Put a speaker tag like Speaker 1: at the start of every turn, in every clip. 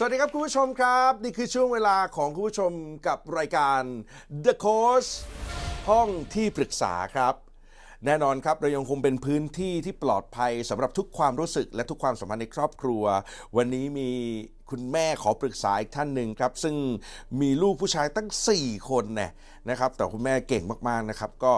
Speaker 1: สวัสดีครับคุณผู้ชมครับ นี่คือช่วงเวลาของคุณผู้ชมกับรายการ The Coach ห้องที่ปรึกษาครับ แน่นอนครับเรายังคงเป็นพื้นที่ที่ปลอดภัยสำหรับทุกความรู้สึกและทุกความสัมพันธ์ในครอบครัว วันนี้มีคุณแม่ขอปรึกษาอีกท่านหนึ่งครับ ซึ่งมีลูกผู้ชายตั้ง 4 คนเนี่ยนะครับ แต่คุณแม่เก่งมากๆนะครับ ก็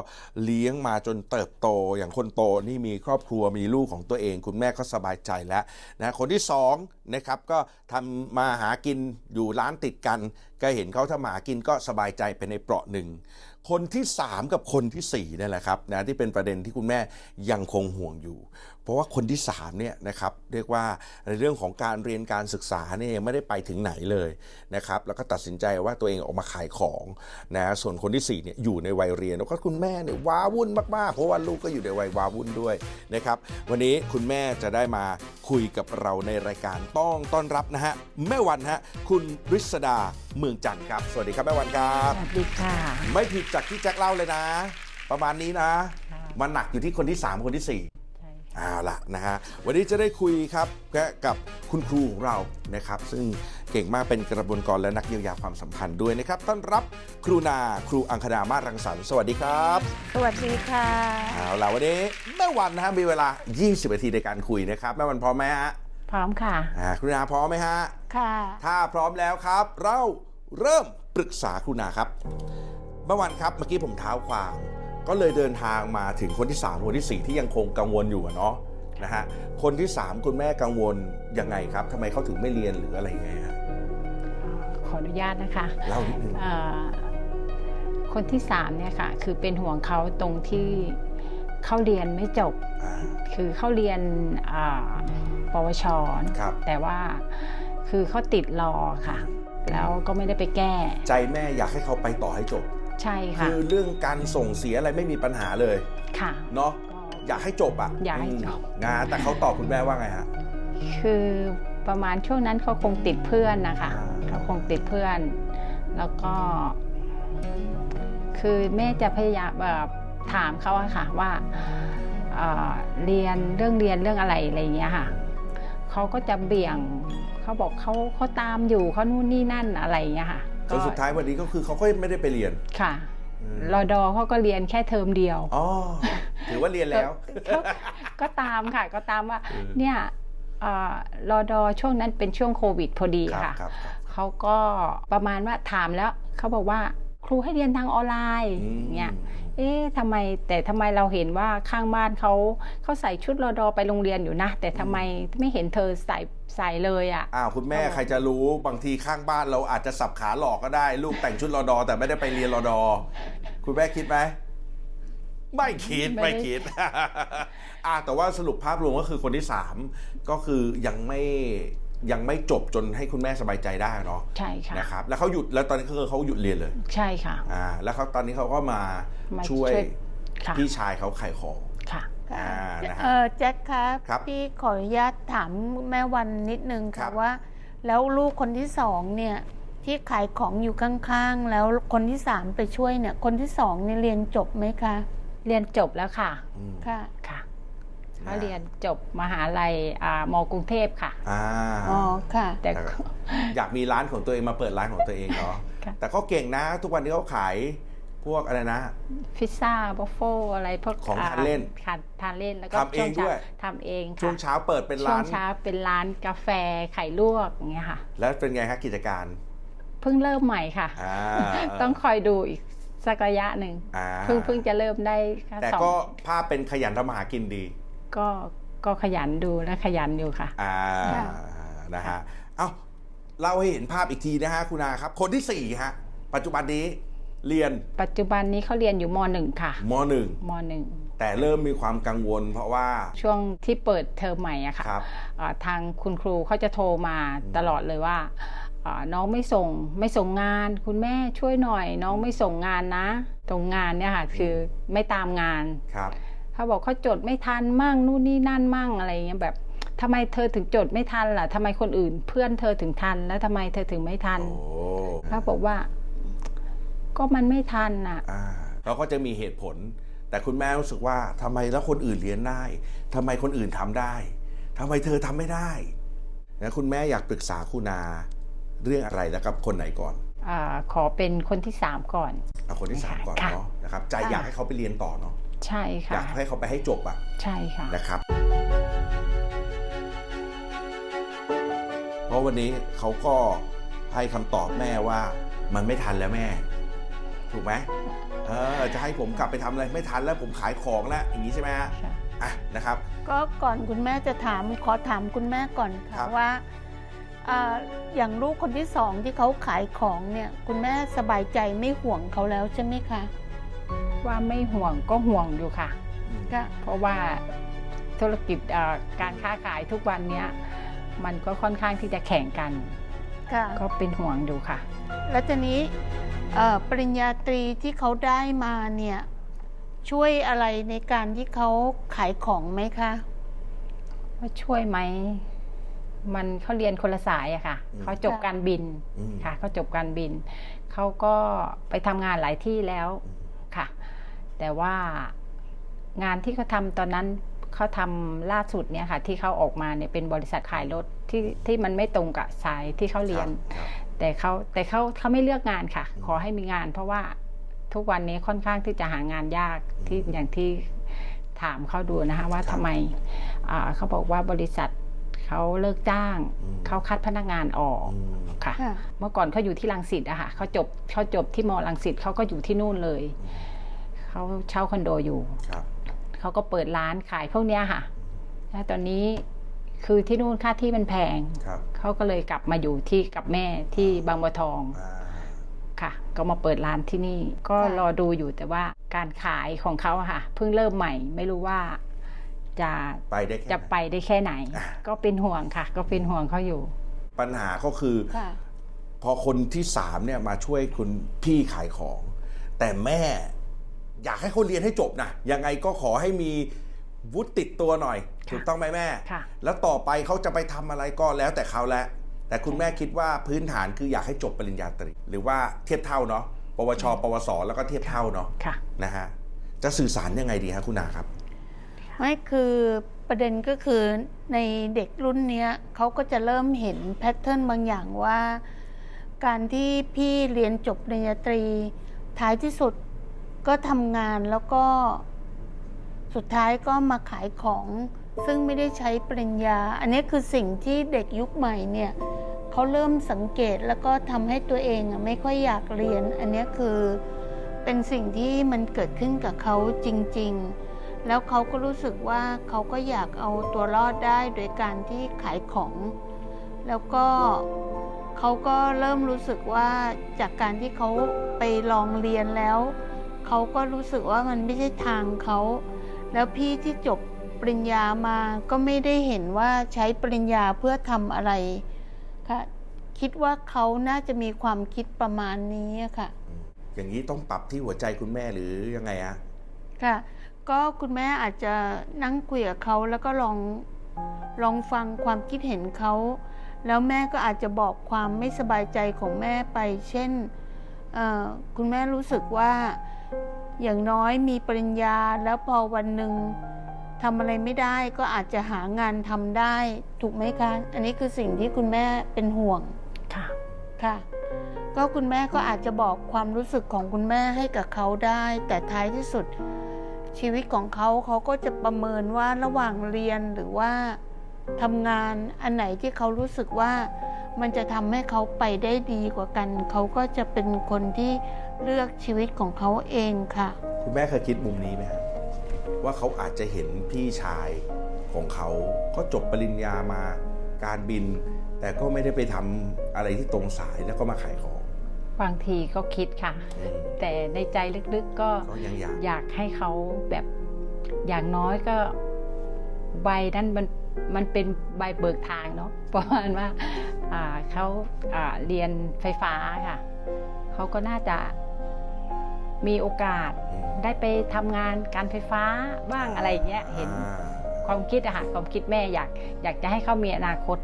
Speaker 1: เลี้ยงมาจนเติบโต อย่างคนโตนี่มีครอบครัวมีลูกของตัวเอง คุณแม่ก็สบายใจแล้วนะคนที่สองนะครับก็ทำมาหากินอยู่ร้านติดกัน ก็เห็นเขาทำมาหากินก็สบายใจไปในเปราะหนึ่ง คนที่ 3 กับคนที่4นี่แหละครับนะที่เป็นประเด็นที่คุณแม่ยังคงห่วงอยู่เพราะว่าคนที่3เนี่ยนะครับเรียกว่าในเรื่องของการเรียนการศึกษาเนี่ยยังไม่ได้ไปถึงไหนเลยนะครับแล้วก็ตัดสินใจว่าตัวเองออกมาขายของนะส่วนคนที่4เนี่ยอยู่ในวัยเรียนแล้วก็คุณแม่เนี่ยว้าวุ่นมากๆ เพราะว่าลูกก็อยู่ในวัยว้าวุ่นด้วยนะครับวันนี้คุณแม่จะได้มาคุยกับเราในรายการต้องต้อนรับนะฮะแม่วันฮะคุณริศดาเมืองจันทร์ครับ สวัสดีครับแม่วันครับ
Speaker 2: สวัสดีค่ะ
Speaker 1: ไม่ผิดจากที่แจ็คเล่าเลยนะ ประมาณนี้นะ มันหนักอยู่ที่คนที่ 3 คนที่
Speaker 2: ใช่
Speaker 1: 4 เอาล่ะนะฮะวันนี้จะได้คุยครับกับคุณครูของเรานะครับ ซึ่งเก่งมากเป็นกระบวนการและนักเยียวยาความสัมพันธ์ด้วยนะครับ ต้อนรับครูนาครูอังคณามาศรังสรรค์สวัสดีครับ
Speaker 2: สวัสดีค่ะ
Speaker 1: เอาล่ะวันนี้แม่วันนะฮะมีเวลา 20นาทีในการคุยนะครับแม่วันพร้อมไหมฮะ
Speaker 2: พร้อมค่ะ
Speaker 1: อ่าครูนาพร้อมไหมฮะ
Speaker 2: ค่ะ
Speaker 1: ถ้าพร้อมแล้วครับ เราเริ่มปรึกษาครูนาครับเมื่อวันครับเมื่อกี้ผมเท้าความ ก็เลยเดินทางมาถึงคนที่ 3 คนที่ 4 ที่ยังคงกังวลอยู่อะเนาะนะฮะคนที่ 3 คุณแม่กังวลยังไงครับทำไมเขาถึงไม่เรียนหรืออะไรยังไงฮะ
Speaker 2: ขออนุญาตนะคะ
Speaker 1: เล่านิดนึง
Speaker 2: เอ่อคนที่สามเนี่ยค่ะ คือเป็นห่วงเขาตรงที่เขาเรียนไม่จบ
Speaker 1: อ่า
Speaker 2: คือเขาเรียนอ่าปวช
Speaker 1: ครับ
Speaker 2: แต่ว่าคือเขาติดรอค่ะ แล้วก็ไม่ได้ไปแก้
Speaker 1: ใจแม่อยากให้เขาไปต่อให้จบ
Speaker 2: ใช่ค่ะ
Speaker 1: คือเรื่องการส่งเสียอะไรไม่มีปัญหาเลย
Speaker 2: ค่ะ
Speaker 1: เนาะ
Speaker 2: ก็
Speaker 1: อยากให้จบอะ
Speaker 2: อยากให้จบ
Speaker 1: อืมนะแต่เขาตอบคุณแม่ว่าไงฮะ
Speaker 2: คือประมาณช่วงนั้นเขาคงติดเพื่อนนะคะ
Speaker 1: อ่า
Speaker 2: เขาคงติดเพื่อน แล้วก็ คือแม่จะพยายามแบบถามเขาอะค่ะว่าเอ่อเรียนเรื่องเรียนเรื่องอะไรอะไรอย่างเงี้ยค่ะเขาก็จะเบี่ยงเขาบอกเขาเขาตามอยู่เขานู่นนี่นั่นอะไรอย่างเงี้ยค่ะ
Speaker 1: จนสุดท้ายวันนี้ก็คือเขาก็ไม่ได้ไปเรียน
Speaker 2: ค่ะ
Speaker 1: อืม
Speaker 2: รอดอเขาก็เรียนแค่เทอมเดียว
Speaker 1: อ๋อถือว่าเรียนแล้ว
Speaker 2: ก็ก็ตามค่ะก็ตามว่า
Speaker 1: เออ
Speaker 2: เนี่ยเอ่อรอดอช่วงนั้นเป็นช่วงโควิดพอดี
Speaker 1: ครับ
Speaker 2: ค่ะ
Speaker 1: ครับครับ
Speaker 2: เขาก็ประมาณว่าถามแล้วเขาบอกว่า ครูให้เรียนทางออนไลน์
Speaker 1: อืม
Speaker 2: เนี่ยเอ๊ะทำไมแต่ทำไมเราเห็นว่าข้างบ้านเขาเขาใส่ชุดรอดอไปโรงเรียนอยู่นะ แต่ทำไมไม่เห็นเธอใส่ใส่เลยอะ
Speaker 1: อ้าวคุณแม่
Speaker 2: ครับ
Speaker 1: ใครจะรู้บางทีข้างบ้านเราอาจจะสับขาหลอกก็ได้ ลูกแต่งชุดรอดอแต่ไม่ได้ไปเรียนรอดอคุณแม่คิดไหมไม่คิด
Speaker 2: ไม่
Speaker 1: ไม่
Speaker 2: ได้
Speaker 1: คิดอ่าแต่ว่าสรุปภาพรวมก็คือคนที่สามก็คือยังไม่ ยังไม่จบจนให้คุณแม่สบายใจได้เนาะ
Speaker 2: ใช่ค่ะ
Speaker 1: นะครับแล้วเขาหยุดแล้วตอนนี้ก็คือเขาหยุดเรียนเลย
Speaker 2: ใช่ค่ะ
Speaker 1: อ่าแล้วเขาตอนนี้เขาก็มา
Speaker 2: มา
Speaker 1: ช่วย
Speaker 2: ช่วยค่ะ
Speaker 1: พี่ชายเขาขายของ
Speaker 2: ค่ะ
Speaker 1: อ่านะฮะ
Speaker 3: เออแจ็คครับ
Speaker 1: ครับ
Speaker 3: พี่ขออนุญาตถามแม่วันนิดนึง
Speaker 1: ครั
Speaker 3: ค่ะ
Speaker 1: บ
Speaker 3: ว่า แล้วลูกคนที่สองเนี่ย ที่ขายของอยู่ข้างๆ แล้วคนที่สามไปช่วยเนี่ย คนที่สองเนี่ยเรียนจบไหมคะ
Speaker 2: เรียนจบแล้วค่ะ
Speaker 1: อืม
Speaker 3: ค่ะ
Speaker 2: ค่ะ เขา
Speaker 1: นะ
Speaker 2: เรียนจบมหาลัยอ่ามกรุงเทพค่ะ
Speaker 1: อ่า
Speaker 3: อ๋อค่ะ
Speaker 2: แต่
Speaker 1: แต่ก็อยากมีร้านของตัวเองมาเปิดร้านของตัวเองเนาะ
Speaker 2: ค่ะ
Speaker 1: แต่ก็เก่งนะ ทุกวันนี้เขาขายพวกอะไรนะ
Speaker 2: พิซซ่าบัฟเฟิลอะไรพวก
Speaker 1: ของทานเล่น
Speaker 2: ค่ะทานเล่นแล้วก็
Speaker 1: ทำเอง
Speaker 2: ช่ช้า
Speaker 1: ด้วย
Speaker 2: ทำเอง
Speaker 1: ช่วง
Speaker 2: ค่ะ
Speaker 1: เช้าเปิดเป็น
Speaker 2: ช่ว
Speaker 1: ร้างน
Speaker 2: เช้าเป็นร้านกาแฟไข่ลวกอย่างเงี้ยค่ะ
Speaker 1: แล้วเป็นไงครับกิจการ
Speaker 2: เพิ่งเริ่มใหม่ค่ะ
Speaker 1: อ่า
Speaker 2: ต้องคอยดูอีกสักระยะหนึ่ง
Speaker 1: อ่า
Speaker 2: เพิ่งเพิ่งจะเริ่มได้แค่
Speaker 1: แต่
Speaker 2: สอง
Speaker 1: ก็ภาพเป็นขยันทำมาหากินดี
Speaker 2: ก็ก็ขยันดูและขยันอยู่ค่ะ
Speaker 1: อ่า
Speaker 3: ค่ะ
Speaker 1: นะฮะเอ้าเล่าให้เห็นภาพอีกทีนะฮะคุณอาครับ คนที่สี่ฮะ ปัจจุบันนี้เรียน
Speaker 2: ปัจจุบันนี้เขาเรียนอยู่มหนึ่งค่ะ
Speaker 1: มหนึ่ง
Speaker 2: มหนึ่ง
Speaker 1: แต่เริ่มมีความกังวล เพราะว่า
Speaker 2: ช่วงที่เปิดเทอมใหม่อะค่ะ
Speaker 1: ครับ
Speaker 2: อ่าทางคุณครูเขาจะโทรมาตลอดเลยว่าอ่าน้องไม่ส่งไม่ส่งงาน คุณแม่ช่วยหน่อย น้องไม่ส่งงานนะ ตรงงานเนี่ยค่ะคือไม่ตามงาน
Speaker 1: ครับ
Speaker 2: เขาบอกเขาจดไม่ทันมั่งนู่นนี่นั่นมั่งอะไรเงี้ยแบบทำไมเธอถึงจดไม่ทันล่ะทำไมคนอื่น เพื่อนเธอถึงทัน แล้วทำไมเธอถึงไม่ทัน
Speaker 1: โอ้
Speaker 2: เขาบอกว่า ก็มันไม่ทันน่ะ
Speaker 1: อ่าเราก็จะมีเหตุผล แต่คุณแม่รู้สึกว่าทำไมแล้วคนอื่นเรียนได้ทำไมคนอื่นทำได้ทำไมเธอทำไม่ได้นะคุณแม่อยากปรึกษาคุณนาเรื่องอะไรแล้วกับคนไหนก่อน
Speaker 2: อาขอเป็นคนที่สามก่อน
Speaker 1: เอาคนที่สามก่อน
Speaker 2: ค่ะ
Speaker 1: เนาะนะครับใจ
Speaker 2: ค่ะ
Speaker 1: อยากให้เขาไปเรียนต่อเนาะ
Speaker 2: ใช่
Speaker 1: อ
Speaker 2: ค่ะ
Speaker 1: ยากให้เขาไปให้จบอะ
Speaker 2: ใช่ค่ะ
Speaker 1: นะครับ เพราะวันนี้เขาก็ให้คำตอบแม่ว่า มันไม่ทันแล้วแม่ ถูกไหมเออจะให้ผมกลับไปทำอะไรไม่ทันแล้วผมขายของแล้วอย่างนี้ใช่ไหมฮะ
Speaker 2: ค่ะ
Speaker 1: อะนะครับ
Speaker 3: ก็ก่อนคุณแม่จะถามขอถามคุณแม่ก่อน
Speaker 1: ครั
Speaker 3: ค่ะ
Speaker 1: บ
Speaker 3: ว่าอ่าอย่างลูกคนที่สองที่เขาขายของเนี่ย คุณแม่สบายใจไม่ห่วงเขาแล้วใช่ไหมคะ
Speaker 2: ว่าไม่ห่วงก็ห่วงอยู่ค่ะ
Speaker 1: อืม
Speaker 3: ค่ะ
Speaker 2: เพราะว่าธุรกิจเอ่อการค้าขายทุกวันเนี้ยมันก็ค่อนข้างที่จะแข่งกัน
Speaker 3: ค่ะ
Speaker 2: ก็เป็นห่วงอยู่ค่ะ
Speaker 3: แล้วทีนี้เอ่อปริญญาตรีที่เขาได้มาเนี่ยช่วยอะไรในการที่เขาขายของไหมคะ
Speaker 2: ว่าช่วยไหม มันเขาเรียนคนละสายอะค่ะ
Speaker 1: อืม
Speaker 2: เขาจบการบิน
Speaker 1: อืม
Speaker 2: ค่ะเขาจบการบินเขาก็ไปทำงานหลายที่แล้วค่ะ แต่ว่างานที่เขาทำตอนนั้นเขาทำล่าสุดเนี่ยค่ะที่เขาออกมาเนี่ยเป็นบริษัทขายรถที่ที่มันไม่ตรงกับสายที่เขาเรียน
Speaker 1: ครับ
Speaker 2: แต่เขาแต่เขาเขาไม่เลือกงานค่ะ ขอให้มีงาน เพราะว่าทุกวันนี้ค่อนข้างที่จะหางานยากที่อย่างที่ถามเขาดูนะคะว่า
Speaker 1: ครับ
Speaker 2: ทำไมอ่าเขาบอกว่าบริษัทเขาเลิกจ้าง
Speaker 1: อืม
Speaker 2: เขาคัดพนักงานออก
Speaker 1: อืม
Speaker 2: ค่ะ
Speaker 3: ค่ะ
Speaker 2: เมื่อก่อนเขาอยู่ที่ลังสิตอะค่ะเขาจบเขาจบที่มอลังสิตเขาก็อยู่ที่นู่นเลย เขาเช่าคอนโดอยู่
Speaker 1: ครับ
Speaker 2: เขาก็เปิดร้านขายพวกเนี้ยค่ะแล้วตอนนี้คือที่นู่นค่าที่มันแพง
Speaker 1: ครับ
Speaker 2: เขาก็เลยกลับมาอยู่ที่กับแม่ที่บางบัวทอง
Speaker 1: อ่า
Speaker 2: ค่ะ ก็มาเปิดร้านที่นี่ ก็
Speaker 3: ค่ะ
Speaker 2: รอดูอยู่แต่ว่าการขายของเขาอะค่ะ เพิ่งเริ่มใหม่ ไม่รู้ว่าจะ
Speaker 1: ไปได้แค่
Speaker 2: จะ
Speaker 1: ไหน
Speaker 2: ไปได้แค่ไหน
Speaker 1: อะ
Speaker 2: ก็เป็นห่วงค่ะ ก็เป็นห่วงเขาอยู่
Speaker 1: ปัญหาก็คือ
Speaker 3: ค่ะ
Speaker 1: พอคนที่สามเนี่ยมาช่วยคุณพี่ขายของ แต่แม่ อยากให้เขาเรียนให้จบนะยังไงก็ขอให้มีวุฒิติดตัวหน่อย ถูกต้องไหมแม่
Speaker 2: ค่ะ
Speaker 1: แล้วต่อไปเขาจะไปทำอะไรก็แล้วแต่เขาแล้วแต่คุณแม่คิดว่าพื้นฐานคืออยากให้จบปริญญาตรี หรือว่าเทียบเท่าเนาะปวช ปวส แล้วก็เทียบเท่าเนาะ
Speaker 2: ค่ะ
Speaker 1: นะฮะจะสื่อสารยังไงดีฮะคุณนาครับ
Speaker 3: ไม่คือประเด็นก็คือในเด็กรุ่นเนี้ยเขาก็จะเริ่มเห็นแพทเทิร์นบางอย่างว่า การที่พี่เรียนจบปริญญาตรีท้ายที่สุด ก็ทำงานแล้วก็ สุดท้ายก็มาขายของ ซึ่งไม่ได้ใช้ปริญญา อันนี้คือสิ่งที่เด็กยุคใหม่เนี่ยเขาเริ่มสังเกตแล้วก็ทำให้ตัวเองไม่ค่อยอยากเรียน อันนี้คือเป็นสิ่งที่มันเกิดขึ้นกับเขาจริง ๆ แล้วเขาก็รู้สึกว่าเขาก็อยากเอาตัวรอดได้โดยการที่ขายของ แล้วก็เขาก็เริ่มรู้สึกว่าจากการที่เขาไปลองเรียนแล้ว เขาก็รู้สึกว่ามันไม่ใช่ทางเขา แล้วพี่ที่จบปริญญามาก็ไม่ได้เห็นว่าใช้ปริญญาเพื่อทำอะไรค่ะคิดว่าเขาน่าจะมีความคิดประมาณนี้ค่ะ
Speaker 1: อย่างนี้ต้องปรับที่หัวใจคุณแม่หรือยังไงฮะ
Speaker 3: ค่ะ ก็คุณแม่อาจจะนั่งคุยกับเขาแล้วก็ลองลองฟังความคิดเห็นเขา แล้วแม่ก็อาจจะบอกความไม่สบายใจของแม่ไป เช่นคุณแม่รู้สึกว่า อย่างน้อยมีปริญญาแล้วพอวันหนึ่งทำอะไรไม่ได้ก็อาจจะหางานทำได้ถูกไหมคะ อันนี้คือสิ่งที่คุณแม่เป็นห่วง
Speaker 2: ค่ะ
Speaker 3: ค่ะ ก็คุณแม่ก็อาจจะบอกความรู้สึกของคุณแม่ให้กับเขาได้ แต่ท้ายที่สุดชีวิตของเขาเขาก็จะประเมินว่าระหว่างเรียนหรือว่าทำงานอันไหนที่เขารู้สึกว่ามันจะทำให้เขาไปได้ดีกว่ากัน เขาก็จะเป็นคนที่ เลือกชีวิตของเขาเองค่ะ
Speaker 1: คุณแม่เคยคิดมุมนี้ไหมฮะว่าเขาอาจจะเห็นพี่ชายของเขาเขาจบปริญญามาการบิน แต่ก็ไม่ได้ไปทำอะไรที่ตรงสายแล้วก็มาขายของ
Speaker 2: บางทีก็คิดค่ะ
Speaker 1: อืม
Speaker 2: แต่ในใจลึกๆก็
Speaker 1: ก็ยังอยาก
Speaker 2: อยากให้เขาแบบอย่างน้อยก็ใบนั้นมันมันเป็นใบเบิกทางเนาะประมาณว่าอ่าเขาอ่าเรียนไฟฟ้าค่ะ เขาก็น่าจะ มีโอกาส
Speaker 1: อืม
Speaker 2: ได้ไปทำงานการไฟฟ้าบ้างอะไรอย่างเงี้ยเห็น
Speaker 1: อ่า
Speaker 2: ความคิดอะค่ะความคิดแม่อยากอยากจะให้เขามีอนาคต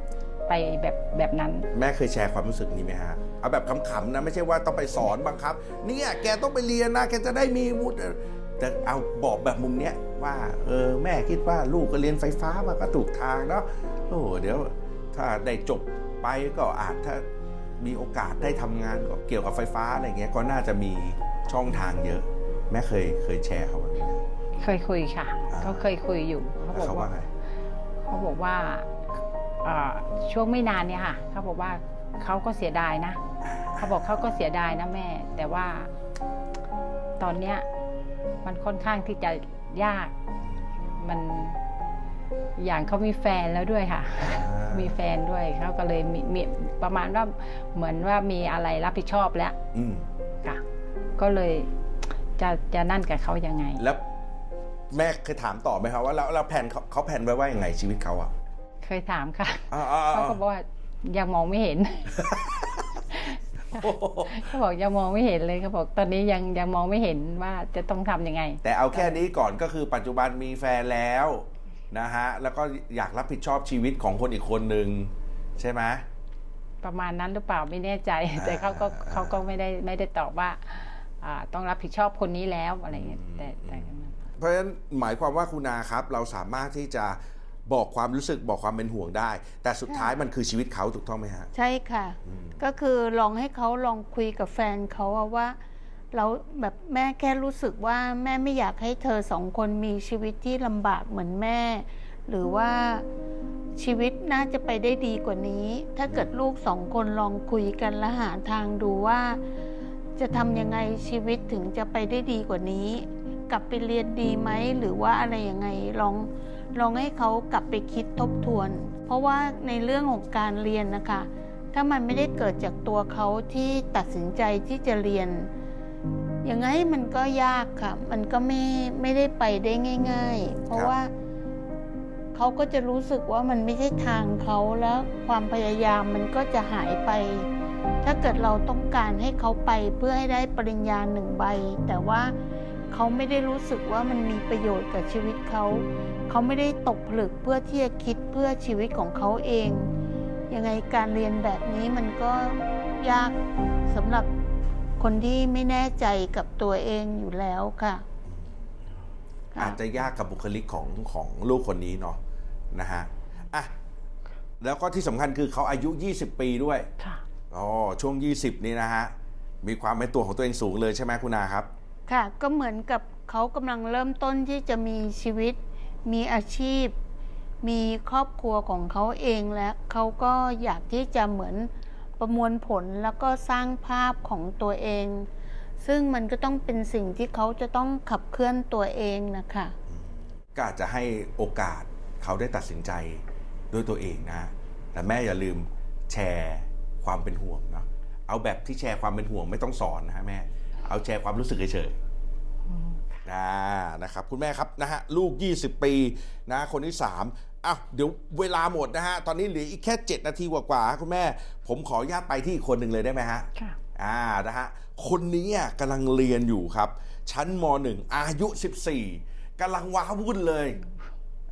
Speaker 2: ไปแบบแบบนั้น
Speaker 1: แม่เคยแชร์ความรู้สึกนี้ไหมฮะเอาแบบขำๆนะไม่ใช่ว่าต้องไปสอนบังคับเนี่ยแกต้องไปเรียนนะแกจะได้มีวุฒิแต่เอาบอกแบบมุมเนี้ยว่าเออแม่คิดว่าลูกก็เรียนไฟฟ้ามาก็ถูกทางเนาะโอ้โหเดี๋ยวถ้าได้จบไปก็อาจถ้ามีโอกาสได้ทำงานก็เกี่ยวกับไฟฟ้าอะไรเงี้ยก็น่าจะมี ช่องทางเยอะ แม่เคยเคยแชร์เขาแบบนี้นะ
Speaker 2: เคยคุยค่ะ
Speaker 1: อ่า
Speaker 2: เขาเคยคุยอยู่เขา
Speaker 1: แล้ว
Speaker 2: บอก
Speaker 1: เขาว่า
Speaker 2: ว่า
Speaker 1: ไง
Speaker 2: เขาบอกว่าเอ่อช่วงไม่นานเนี่ยค่ะเขาบอกว่าเขาก็เสียดายนะเขาบอกเขาก็เสียดายนะแม่ แต่ว่า ตอนเนี้ยมันค่อนข้างที่จะยาก มันอย่างเขามีแฟนแล้วด้วยค่ะมีแฟนด้วยเขาก็เลยมีมีประมาณว่าเหมือนว่ามีอะไรรับผิดชอบแล้ว
Speaker 1: อืม
Speaker 2: ค่ะ ก็เลยจะจะนั่นกับเขายังไง
Speaker 1: แล้วแม่เคยถามต่อไหมครับว่าแล้วแล้วแผนเขาเขาแผนไว้ว่ายังไงชีวิตเขาอะ
Speaker 2: เคยถามค่ะ
Speaker 1: อ่าอ่าอ่า
Speaker 2: เขาก็บอกว่ายังมองไม่เห็นเขาบอกยังมองไม่เห็นเลยเขาบอกตอนนี้ยังยังมองไม่เห็นว่าจะต้องทำยังไง
Speaker 1: แต่เอาแค่นี้ก่อนก็คือปัจจุบันมีแฟนแล้วนะฮะแล้วก็อยากรับผิดชอบชีวิตของคนอีกคนนึงใช่ไหม
Speaker 2: ประมาณนั้นหรือเปล่าไม่แน่ใจ แต่เขาก็เขาก็ไม่ได้ไม่ได้ตอบว่าอ่า ต้องรับผิดชอบคนนี้แล้วอะไรเงี้ยแต่แต่
Speaker 1: เพราะฉะนั้นหมายความว่าคุณนาครับ เราสามารถที่จะบอกความรู้สึกบอกความเป็นห่วงได้ แต่สุดท้ายมันคือชีวิตเขาถูกต้องไหมฮะ
Speaker 3: ใช่ค่ะ ก็คือลองให้เขาลองคุยกับแฟนเขาอะว่าเราแบบแม่แค่รู้สึกว่าแม่ไม่อยากให้เธอสองคนมีชีวิตที่ลำบากเหมือนแม่ หรือว่าชีวิตน่าจะไปได้ดีกว่านี้ ถ้าเกิดลูกสองคนลองคุยกันและหาทางดูว่า จะทำยังไงชีวิตถึงจะไปได้ดีกว่านี้ กลับไปเรียนดีไหมหรือว่าอะไรยังไงลองลองให้เขากลับไปคิดทบทวน เพราะว่าในเรื่องของการเรียนนะคะ ถ้ามันไม่ได้เกิดจากตัวเขาที่ตัดสินใจที่จะเรียนยังไงมันก็ยากค่ะ มันก็ไม่ไม่ได้ไปได้ง่าย ๆ เพราะ
Speaker 1: ครับ
Speaker 3: ว่าเขาก็จะรู้สึกว่ามันไม่ใช่ทางเขาแล้วความพยายามมันก็จะหายไป ถ้าเกิดเราต้องการให้เขาไปเพื่อให้ได้ปริญญาหนึ่งใบ แต่ว่าเขาไม่ได้รู้สึกว่ามันมีประโยชน์กับชีวิตเขา เขาไม่ได้ตกผลึกเพื่อที่จะคิดเพื่อชีวิตของเขาเอง ยังไงการเรียนแบบนี้มันก็ยากสำหรับคนที่ไม่แน่ใจกับตัวเองอยู่แล้วค่ะค่ะ
Speaker 1: อาจจะยากกับบุคลิกของของลูกคนนี้เนาะนะฮะอะแล้วก็ที่สำคัญคือเขาอายุ 20 ปีด้วย
Speaker 2: ค่ะ
Speaker 1: อ๋อช่วง 20 นี้นะฮะ มีความเป็นตัวของตัวเองสูงเลยใช่ไหมคุณนาครับ
Speaker 3: ค่ะ ก็เหมือนกับเขากำลังเริ่มต้นที่จะมีชีวิต มีอาชีพ มีครอบครัวของเขาเองและเขาก็อยากที่จะเหมือนประมวลผลแล้วก็สร้างภาพของตัวเอง ซึ่งมันก็ต้องเป็นสิ่งที่เขาจะต้องขับเคลื่อนตัวเองนะคะ
Speaker 1: ก็อาจจะให้โอกาสเขาได้ตัดสินใจด้วยตัวเองนะ แต่แม่อย่าลืมแชร์ ความเป็นห่วงเนาะเอาแบบที่แชร์ความเป็นห่วงไม่ต้องสอนนะฮะแม่ เอาแชร์ความรู้สึกเฉยๆนะนะครับคุณแม่ครับนะฮะลูก 20 ปีนะคนที่3อ้าวเดี๋ยวเวลาหมดนะฮะตอนนี้เหลืออีกแค่ 7 นาทีกว่าๆคุณแม่ ผมขออนุญาตไปที่อีกคนหนึ่งเลยได้ไหมฮะ
Speaker 2: ค่ะ
Speaker 1: อ่านะฮะคนนี้อะกำลังเรียนอยู่ครับ ชั้นม .1 อายุ 14กำลังว้าวุ่นเลย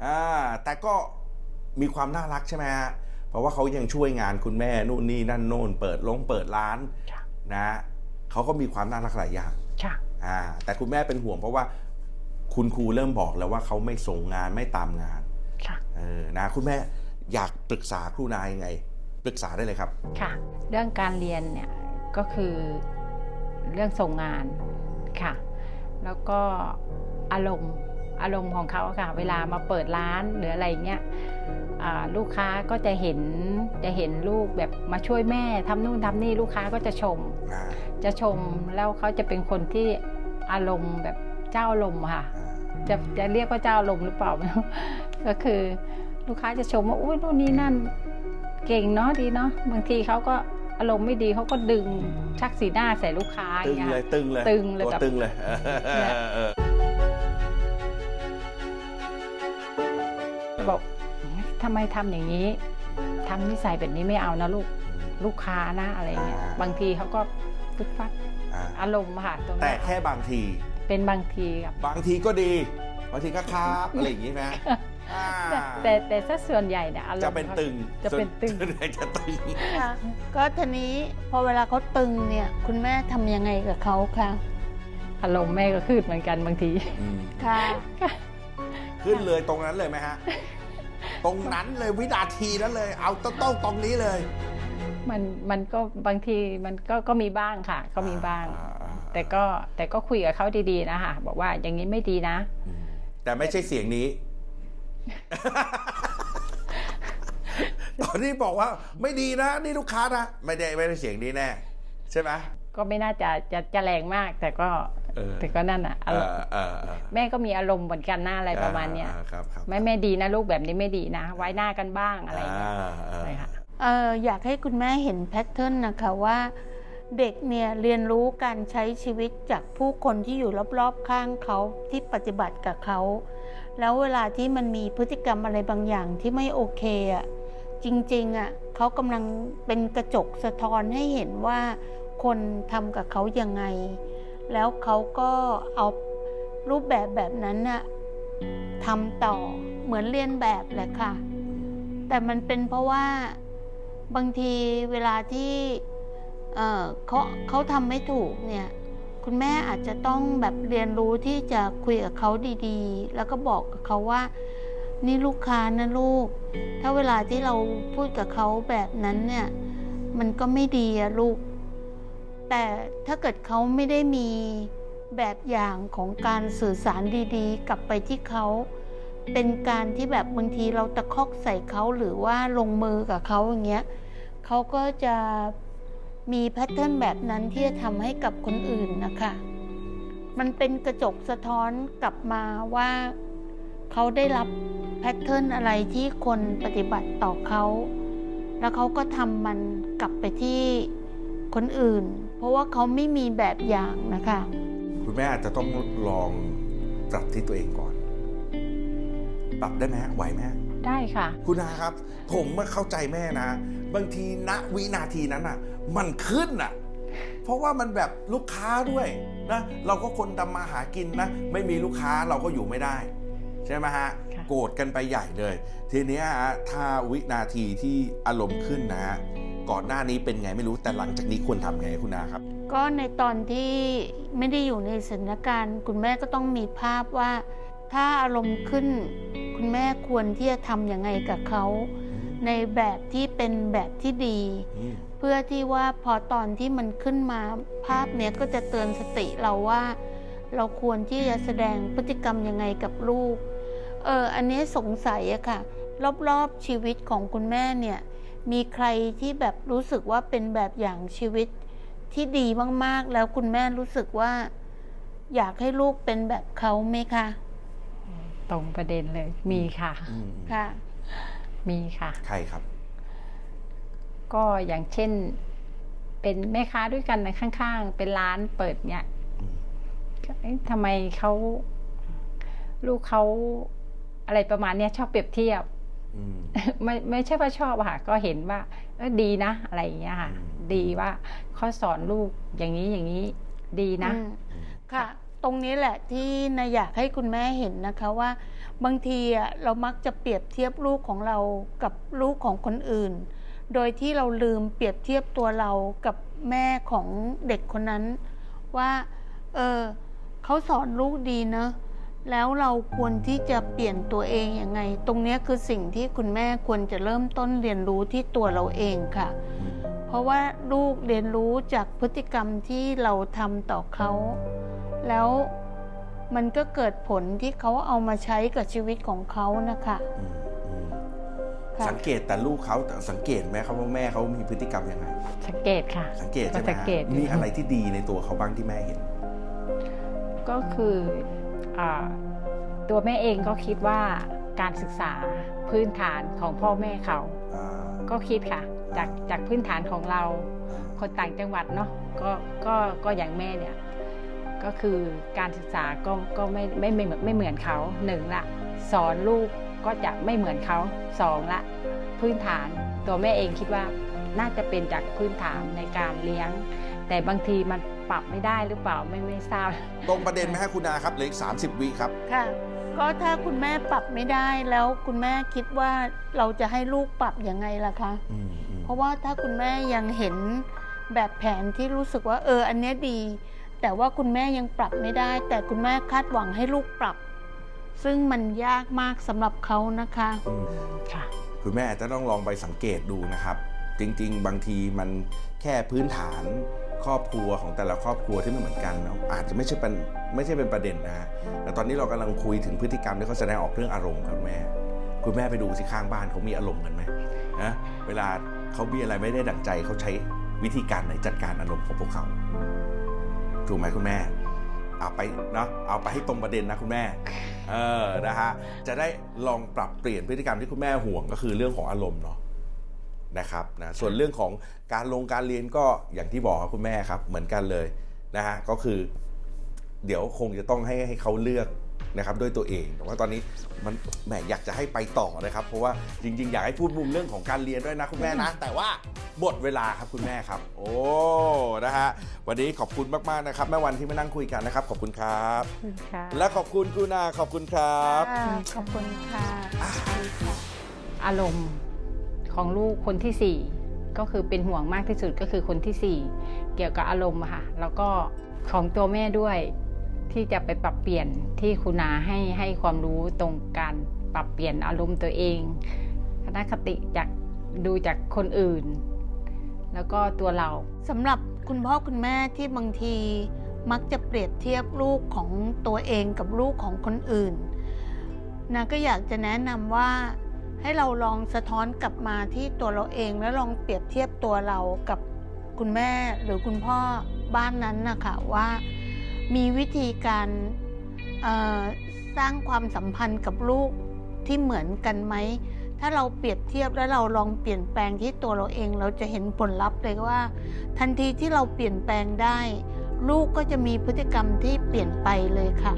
Speaker 1: อ่าแต่ก็มีความน่ารักใช่ไหมฮะ เพราะว่าเขายังช่วยงานคุณแม่นู่นนี่นั่นโน่นเปิดลงเปิดร้าน
Speaker 2: ค่ะ
Speaker 1: นะเขาก็มีความน่ารักหลายอย่าง
Speaker 2: ค่ะ
Speaker 1: อ่า แต่คุณแม่เป็นห่วงเพราะว่าคุณครูเริ่มบอกแล้วว่าเขาไม่ส่งงานไม่ตามงาน
Speaker 2: ค่ะ
Speaker 1: เออนะคุณแม่อยากปรึกษาครูนายยังไง ปรึกษาได้เลยครับ
Speaker 2: ค่ะ เรื่องการเรียนเนี่ยก็คือเรื่องส่งงานค่ะ แล้วก็อารมณ์ อารมณ์ของเขาอะค่ะ เวลามาเปิดร้านหรืออะไรเงี้ยอ่าลูกค้าก็จะเห็นจะเห็นลูกแบบมาช่วยแม่ทำนู่นทำนี่ลูกค้าก็จะชม
Speaker 1: อ่า
Speaker 2: จะชมแล้วเขาจะเป็นคนที่อารมณ์แบบเจ้าอารมณ์อะค่ะ
Speaker 1: อ่า
Speaker 2: จะจะเรียกว่าเจ้าอารมณ์หรือเปล่าไม่รู้ก็คือลูกค้าจะชมว่าอุ้ยนู่นนี่นั่นเก่งเนาะดีเนาะบางทีเขาก็อารมณ์ไม่ดีเขาก็ดึงชักสีหน้าใส่ลูกค้าอ
Speaker 1: ตึ
Speaker 2: ย่าง
Speaker 1: ง
Speaker 2: เงี้ย
Speaker 1: เลยตึงเลย
Speaker 2: ตึงเลย
Speaker 1: ตัว
Speaker 2: แบบ
Speaker 1: ตึงเลย
Speaker 2: บอกทำไมทำอย่างนี้ทำนิสัยแบบนี้ไม่เอานะลูกลูกค้านะอะไรเงี้ยบางทีเขาก็ฟึดฟัด
Speaker 1: อ่า
Speaker 2: อารมณ์อะค่ะตรง
Speaker 1: แต่
Speaker 2: เนี้ย
Speaker 1: แค่บางที
Speaker 2: เป็นบางทีครับ
Speaker 1: บางทีก็ดี บางทีก็ครับอะไรอย่างนี้ไหมอ่า
Speaker 2: แต่แต่แต่ถ้าส่วนใหญ่เนี่ยอารมณ์
Speaker 1: จะเป็นตึง
Speaker 2: จะเป็นตึง
Speaker 1: ส่วนใหญ่จะตึง
Speaker 3: ค่ะก็ทีนี้พอเวลาเขาตึงเนี่ยคุณแม่ทำยังไงกับเขาคะ
Speaker 2: อารมณ์แม่ก็ขึ้นเหมือนกันบางที
Speaker 1: อืม
Speaker 3: ค่ะ
Speaker 1: ขึ้นเลยตรงนั้นเลยไหมฮะ ตรงนั้นเลยวินาทีนั้นเลย เอาต้องต้องตรงนี้เลย
Speaker 2: มันมันก็บางทีมันก็ก็มีบ้างค่ะ ก็มีบ้าง
Speaker 1: อ่อ่า
Speaker 2: แต่ก็แต่ก็คุยกับเขาดีๆนะคะบอกว่าอย่างนี้ไม่ดีนะ
Speaker 1: อืมแต่ไม่ใช่เสียงนี้ ตอนนี้บอกว่าไม่ดีนะ นี่ลูกค้านะไม่ได้ไม่ได้เสียงนี้แน่ ใช่ไหม
Speaker 2: ก็ไม่น่าจะจะจะแรงมากแต่ก็
Speaker 1: เออ
Speaker 2: แต่ก็นั่นอะ
Speaker 1: เอ
Speaker 2: อารม
Speaker 1: อ
Speaker 2: ณ์
Speaker 1: เออเออ
Speaker 2: แม่ก็มีอารมณ์เหมือนกันหน้าอะไรประมาณเนี้ย
Speaker 1: อ่ครับครับ
Speaker 2: ไม่ไม่ดีนะลูกแบบนี้ไม่ดีนะ ไว้หน้ากันบ้างอะไรอย่างเงี้ย
Speaker 1: อ่าอ่า
Speaker 2: ใช่ค่ะ
Speaker 3: เอออยากให้คุณแม่เห็นแพทเทิร์นนะคะว่าเด็กเนี่ยเรียนรู้การใช้ชีวิตจากผู้คนที่อยู่รอบๆข้างเขาที่ปฏิบัติกับเขา แล้วเวลาที่มันมีพฤติกรรมอะไรบางอย่างที่ไม่โอเคอะจริงๆอะเขากำลังเป็นกระจกสะท้อนให้เห็นว่าคนทำกับเขายังไง แล้วเขาก็เอารูปแบบแบบนั้นน่ะทำต่อเหมือนเรียนแบบแหละค่ะ แต่มันเป็นเพราะว่าบางทีเวลาที่เอ่อเขาเขาทำไม่ถูกเนี่ยคุณแม่อาจจะต้องแบบเรียนรู้ที่จะคุยกับเขาดีๆ แล้วก็บอกกับเขาว่า นี่ลูกค้านะลูก ถ้าเวลาที่เราพูดกับเขาแบบนั้นเนี่ย มันก็ไม่ดีอะลูก แต่ถ้าเกิดเขาไม่ได้มีแบบอย่างของการสื่อสารดีๆ กลับไปที่เขาเป็นการที่แบบบางทีเราตะคอกใส่เขาหรือว่าลงมือกับเขาอย่างเงี้ยเขาก็จะมีแพทเทิร์นแบบนั้นที่จะทำให้กับคนอื่นนะคะ มันเป็นกระจกสะท้อนกลับมาว่าเขาได้รับแพทเทิร์นอะไรที่คนปฏิบัติต่อเขา แล้วเขาก็ทำมันกลับไปที่คนอื่น ราะว่าเขาไม่มีแบบอย่างนะคะ
Speaker 1: คุณแม่อาจจะต้องลองปรับที่ตัวเองก่อน ปรับได้ไหมฮะไหวไหมฮะ
Speaker 2: ได้ค่ะ
Speaker 1: คุณนาครับ ผมมาเข้าใจแม่นะ บางทีณวินาทีนั้นอะ มันขึ้นอะ เพราะว่ามันแบบลูกค้าด้วยนะเราก็คนทำมาหากินนะ ไม่มีลูกค้าเราก็อยู่ไม่ได้ ใช่ไหมฮะ
Speaker 2: ค่ะ
Speaker 1: โกรธกันไปใหญ่เลย ทีเนี้ยฮะถ้าวินาทีที่อารมณ์ขึ้นนะฮะ ก่อนหน้านี้เป็นไงไม่รู้แต่หลังจากนี้ควรทำไงคุณนาครับ
Speaker 3: ก็ในตอนที่ไม่ได้อยู่ในสถานการณ์ คุณแม่ก็ต้องมีภาพว่า ถ้าอารมณ์ขึ้น คุณแม่ควรที่จะทำยังไงกับเขาในแบบที่เป็นแบบที่ดี
Speaker 1: อืม
Speaker 3: เพื่อที่ว่าพอตอนที่มันขึ้นมาภาพเนี้ยก็จะเตือนสติเราว่า เราควรที่จะแสดงพฤติกรรมยังไงกับลูก เอออันนี้สงสัยอะค่ะ รอบๆชีวิตของคุณแม่เนี่ย มีใครที่แบบรู้สึกว่าเป็นแบบอย่างชีวิตที่ดีมาก ๆ แล้วคุณแม่รู้สึกว่า อยากให้ลูกเป็นแบบเขาไหมคะ
Speaker 2: ตรงประเด็นเลย มีค่ะ
Speaker 1: อืม
Speaker 3: ค่ะ
Speaker 2: มีค่ะ
Speaker 1: ใครครับ
Speaker 2: ก็อย่างเช่น เป็นแม่ค้าด้วยกันนะข้าง ๆ เป็นร้านเปิดเนี่ย
Speaker 1: อืม
Speaker 2: ก็เอ๊ะทำไมเขาลูกเขาอะไรประมาณเนี้ยชอบเปรียบเทียบ
Speaker 1: อืม
Speaker 2: ไม่ไม่ใช่ว่าชอบอะค่ะ ก็เห็นว่าเออดีนะ อะไรอย่างเงี้ยค่ะ
Speaker 1: อืม
Speaker 2: ดีว่าเขาสอนลูกอย่างนี้อย่างนี้ดีนะ
Speaker 3: อืมค่ะ ตรงนี้แหละที่นายอยากให้คุณแม่เห็นนะคะว่า บางทีอะเรามักจะเปรียบเทียบลูกของเรากับลูกของคนอื่น โดยที่เราลืมเปรียบเทียบตัวเรากับแม่ของเด็กคนนั้น ว่า เออเขาสอนลูกดีเนอะ แล้วเราควรที่จะเปลี่ยนตัวเองยังไง ตรงเนี้ยคือสิ่งที่คุณแม่ควรจะเริ่มต้นเรียนรู้ที่ตัวเราเองค่ะ เพราะว่าลูกเรียนรู้จากพฤติกรรมที่เราทำต่อเขา แล้วมันก็เกิดผลที่เขาเอามาใช้กับชีวิตของเขานะคะ
Speaker 1: อืมอืม
Speaker 3: ค่ะ
Speaker 1: สังเกตแต่ลูกเขาแต่สังเกตไหมครับว่าแม่เขามีพฤติกรรมยังไง
Speaker 2: สังเกตค่ะ
Speaker 1: สังเกตใช่ไหม
Speaker 2: ก็สัง
Speaker 1: ฮะ
Speaker 2: เกตอยู่
Speaker 1: มีอะไรที่ดีในตัวเขาบ้างที่แม่เห็น
Speaker 2: ก็คืออา ตัวแม่เองก็คิดว่าการศึกษาพื้นฐานของพ่อแม่เขา
Speaker 1: อ่า
Speaker 2: ก็คิดค่ะ จากจากพื้นฐานของเรา คนต่างจังหวัดเนาะก็ก็ก็อย่างแม่เนี่ยก็คือการศึกษาก็ก็ไม่ไม่ไม่เหมือนไม่เหมือนเขาหนึ่งละสอนลูกก็จะไม่เหมือนเขาสองละ พื้นฐานตัวแม่เองคิดว่าน่าจะเป็นจากพื้นฐานในการเลี้ยง แต่บางทีมัน ปรับไม่ได้หรือเปล่าไม่ไม่ทราบ
Speaker 1: ตรงประเด็นไหมฮะคุณนาครับเหลืออีกสามสิบวิครับ
Speaker 3: ค่ะ ก็ถ้าคุณแม่ปรับไม่ได้แล้วคุณแม่คิดว่าเราจะให้ลูกปรับยังไงล่ะคะ
Speaker 1: อืมอืม
Speaker 3: เพราะว่าถ้าคุณแม่ยังเห็นแบบแผนที่รู้สึกว่า เออ อันเนี้ยดี แต่ว่าคุณแม่ยังปรับไม่ได้ แต่คุณแม่คาดหวังให้ลูกปรับ ซึ่งมันยากมากสำหรับเขานะคะ
Speaker 1: อืม
Speaker 2: ค่ะ
Speaker 1: คุณแม่อาจจะต้องลองไปสังเกตดูนะครับ จริง ๆ บางทีมันแค่พื้นฐาน ครอบครัวของแต่ละครอบครัวที่ไม่เหมือนกันเนอะอาจจะไม่ใช่เป็นไม่ใช่เป็นประเด็นนะแต่ตอนนี้เรากำลังคุยถึงพฤติกรรมที่เขาแสดงออกเรื่องอารมณ์ครับแม่ คุณแม่ไปดูสิข้างบ้านเขามีอารมณ์กันไหมนะเวลาเขามีอะไรไม่ได้ดั่งใจเขาใช้วิธีการไหนจัดการอารมณ์ของพวกเขา ถูกไหมคุณแม่ เอาไปเนาะเอาไปให้ตรงประเด็นนะคุณแม่ เออนะฮะจะได้ลองปรับเปลี่ยนพฤติกรรมที่คุณแม่ห่วงก็คือเรื่องของอารมณ์เนาะ นะครับนะส่วนเรื่องของการลงการเรียนก็อย่างที่บอกครับคุณแม่ครับเหมือนกันเลยนะฮะก็คือ เดี๋ยวคงจะต้องให้ให้เขาเลือกนะครับด้วยตัวเองแต่ว่าตอนนี้มันแหมอยากจะให้ไปต่อนะครับ เพราะว่าจริง ๆ อยากให้พูดมุมเรื่องของการเรียนด้วยนะคุณแม่นะ แต่ว่าหมดเวลาครับคุณแม่ครับ โอ้นะฮะวันนี้ขอบคุณมากๆนะครับแม่วันที่มานั่งคุยกันนะครับ ขอบคุณครับ
Speaker 2: ค่ะ
Speaker 1: และขอบคุณคุณอาขอบคุณครับ
Speaker 3: ค่ะขอบคุณค่ะดีค่ะ
Speaker 2: อารมณ์ ของลูกคนที่สี่ก็คือเป็นห่วงมากที่สุดก็คือคนที่สี่เกี่ยวกับอารมณ์ค่ะ แล้วก็ของตัวแม่ด้วยที่จะไปปรับเปลี่ยนที่คุณาให้ให้ความรู้ตรงการปรับเปลี่ยนอารมณ์ตัวเองคณะคติจากดูจากคนอื่น แล้วก็ตัวเรา
Speaker 3: สำหรับคุณพ่อคุณแม่ที่บางทีมักจะเปรียบเทียบลูกของตัวเองกับลูกของคนอื่นนะก็อยากจะแนะนำว่า ให้เราลองสะท้อนกลับมาที่ตัวเราเองแล้วลองเปรียบเทียบตัวเรากับคุณแม่หรือคุณพ่อบ้านนั้นนะคะว่ามีวิธีการสร้างความสัมพันธ์กับลูกที่เหมือนกันไหม ถ้าเราเปรียบเทียบแล้วเราลองเปลี่ยนแปลงที่ตัวเราเอง เราจะเห็นผลลัพธ์เลยว่า ทันทีที่เราเปลี่ยนแปลงได้ ลูกก็จะมีพฤติกรรมที่เปลี่ยนไปเลยค่ะ